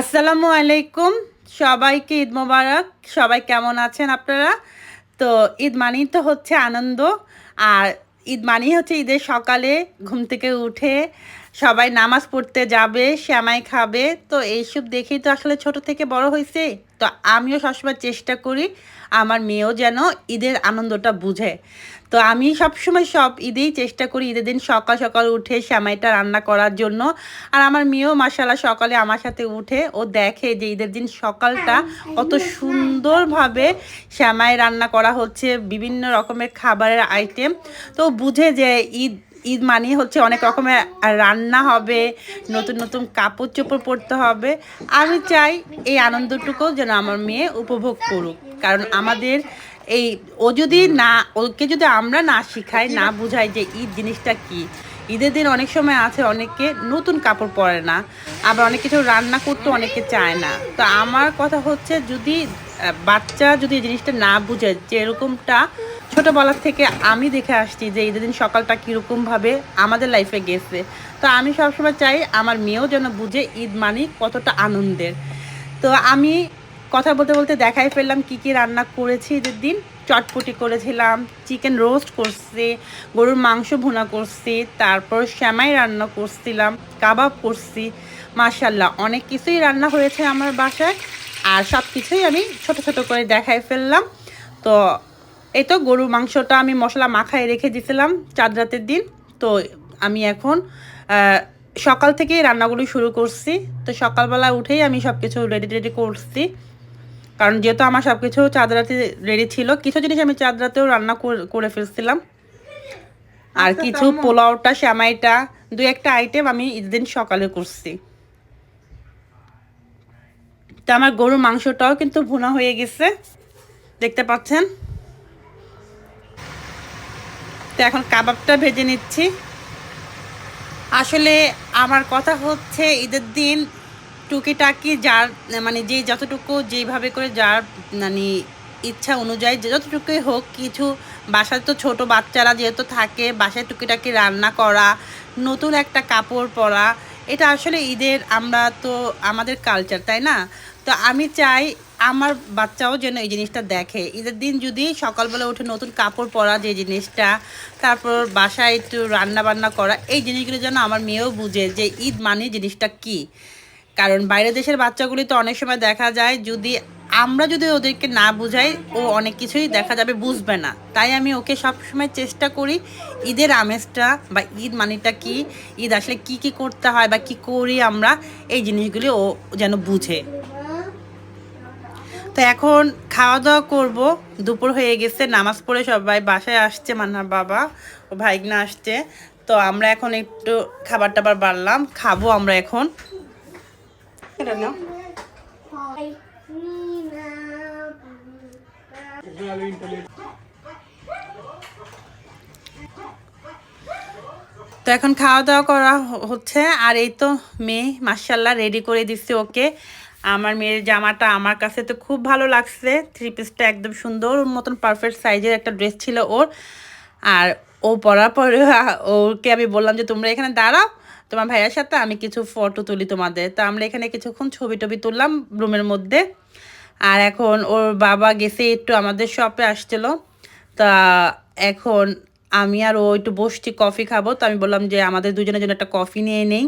আসসালামু আলাইকুম। সবাইকে ঈদ মোবারক। সবাই কেমন আছেন আপনারা? তো ঈদ মানেই তো হচ্ছে আনন্দ। আর ঈদ মানেই হচ্ছে ঈদের সকালে ঘুম থেকে উঠে সবাই নামাজ পড়তে যাবে শ্যামাই খাবে। তো এইসব দেখেই তো আসলে ছোট থেকে বড় হয়েছে তো আমিও সবসময় চেষ্টা করি আমার মেয়েও যেন ঈদের আনন্দটা বুঝে। তো আমি সবসময় সব ঈদেই চেষ্টা করি ঈদের দিন সকাল সকাল উঠে শ্যামাইটা রান্না করার জন্য। আর আমার মেয়েও মাসালা সকালে আমার সাথে উঠে ও দেখে যে ঈদের দিন সকালটা কত সুন্দরভাবে শ্যামাই রান্না করা হচ্ছে বিভিন্ন রকমের খাবারের আইটেম তো বুঝে যে ঈদ ঈদ মানে হচ্ছে অনেক রকমের রান্না হবে, নতুন নতুন কাপড় চোপড় পরতে হবে। আমি চাই এই আনন্দটুকু যেন আমার মেয়ে উপভোগ করুক। কারণ আমাদের এই, ও যদি না, ওকে যদি আমরা না শিখাই, না বুঝাই যে ঈদ জিনিসটা কি। ঈদের দিন অনেক সময় আছে অনেকে নতুন কাপড় পরে না, আবার অনেক কিছু রান্না করতে অনেকে চায় না। তো আমার কথা হচ্ছে যদি বাচ্চা যদি জিনিসটা না বুঝে যে এরকমটা ছোটোবেলার থেকে আমি দেখে আসছি যে ঈদের দিন সকালটা কীরকমভাবে আমাদের লাইফে গেছে। তো আমি সবসময় চাই আমার মেয়েও যেন বুঝে ঈদ মানে কতটা আনন্দের। তো আমি কথা বলতে বলতে দেখাই ফেললাম কি কি রান্না করেছি ঈদের দিন। চটপটি করেছিলাম চিকেন রোস্ট করছি, গরুর মাংস ভুনা করছি, তারপর শ্যামাই রান্না করছিলাম, কাবাব করছি মাশাল্লাহ অনেক কিছুই রান্না হয়েছে আমার বাসায়। আর সব কিছুই আমি ছোট ছোট করে দেখাই ফেললাম। তো এই তো গরুর মাংসটা আমি মশলা মাখায় রেখে দিয়েছিলাম চাঁদ রাতের দিন। তো আমি এখন সকাল থেকেই রান্নাগুলো শুরু করছি। তো সকালবেলা উঠেই আমি সব কিছু রেডি রেডি করছি। কারণ যেহেতু আমার সব কিছু চাঁদ রাতে রেডি ছিল কিছু জিনিস আমি চাঁদ রাতেও রান্না করে ফেলছিলাম। আর আচ্ছা, কিছু পোলাওটা শ্যামাইটা দু একটা আইটেম আমি ঈদের সকালে করছি। তো আমার গরুর মাংসটাও কিন্তু ভুনা হয়ে গেছে। দেখতে পাচ্ছেন? তো এখন কাবাবটা ভেজে নিচ্ছি। আসলে আমার কথা হচ্ছে, ঈদের দিন টুকিটাকি যার মানে যে যতটুকু যেইভাবে করে যার মানে ইচ্ছা অনুযায়ী যতটুকুই হোক কিছু, বাসায় তো ছোট বাচ্চারা যেহেতু থাকে, বাসায় টুকিটাকি রান্না করা, নতুন একটা কাপড় পরা, এটা আসলে ঈদের আমরা তো, আমাদের কালচার তাই না? তো আমি চাই আমার বাচ্চাও যেন এই জিনিসটা দেখে। ঈদের দিন যদি সকালবেলা উঠে নতুন কাপড় পরা যে জিনিসটা, তারপর বাসায় একটু রান্না বান্না করা, এই জিনিসগুলো যেন আমার মেয়েও বুঝে যে ঈদ মানে জিনিসটা কি। কারণ বাইরের দেশের বাচ্চাগুলি তো অনেক সময় দেখা যায়, যদি আমরা যদি ওদেরকে না বুঝাই, ও অনেক কিছুই দেখা যাবে, বুঝবে না। তাই আমি ওকে সবসময় চেষ্টা করি, ঈদের আমেজটা বা ঈদ মানিটা কি, ঈদ আসলে কি কি করতে হয় বা কি করি আমরা, এই জিনিসগুলি ও যেন বুঝে। তো এখন খাওয়া দাওয়া করব। দুপুর হয়ে গেছে, নামাজ পড়ে সবাই বাসায় আসছে, মান্নার বাবা ও ভাইগনা আসছে। তো আমরা এখন একটু খাবার টাবার বাড়লাম, খাব আমরা এখন। তো এখন খাওয়া দাওয়া করা হচ্ছে, আর এই তো মেয়ে মার্শাল্লাহ রেডি করে দিচ্ছে ওকে। আমার মেয়ের জামাটা আমার কাছে তো খুব ভালো লাগছে। থ্রি পিসটা একদম সুন্দর, ওর মতন পারফেক্ট সাইজের একটা ড্রেস ছিল ওর। আর ও পরার পরে ওকে আমি বললাম যে, তোমরা এখানে দাঁড়াও, তোমার ভাইয়ের সাথে আমি কিছু ফটো তুলি তোমাদের। তো আমরা এখানে কিছুক্ষণ ছবি টবি তুললাম রুমের মধ্যে। আর এখন ওর বাবা গেছে একটু আমাদের শপে আসছিল। তা এখন আমি আর ও একটু বসছি কফি খাব। তো আমি বললাম যে, আমাদের দুজনের জন্য একটা কফি নিয়ে নেই।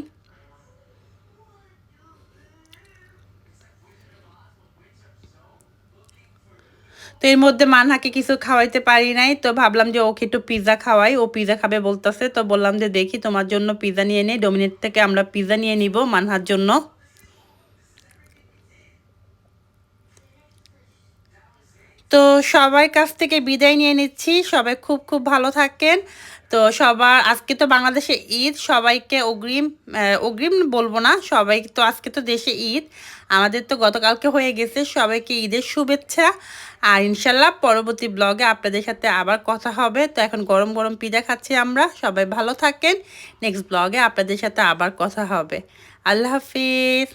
তো এর মধ্যে মানহাকে কিছু খাওয়াইতে পারি নাই। তো ভাবলাম যে ওকে একটু পিৎজা খাওয়াই। ও পিৎজা খাবে বলতেছে। তো বললাম যে দেখি তোমার জন্য পিৎজা নিয়ে নেই। ডোমিনেট থেকে আমরা পিৎজা নিয়ে নিব মানহার জন্য। তো সবাই কাছ থেকে বিদায় নিয়ে নিচ্ছি। সবাই খুব খুব ভালো থাকেন। তো সবার, আজকে তো বাংলাদেশে ঈদ, সবাইকে অগ্রিম অগ্রিম বলব না, সবাই তো আজকে তো দেশে ঈদ। আমাদের তো গতকালকে হয়ে গেছে, সবাইকে ঈদের শুভেচ্ছা। আর ইনশাল্লাহ পরবর্তী ব্লগে আপনাদের সাথে আবার কথা হবে। তো এখন গরম গরম পিজা খাচ্ছি আমরা, সবাই ভালো থাকেন। নেক্সট ব্লগে আপনাদের সাথে আবার কথা হবে। আল্লাহ হাফিজ।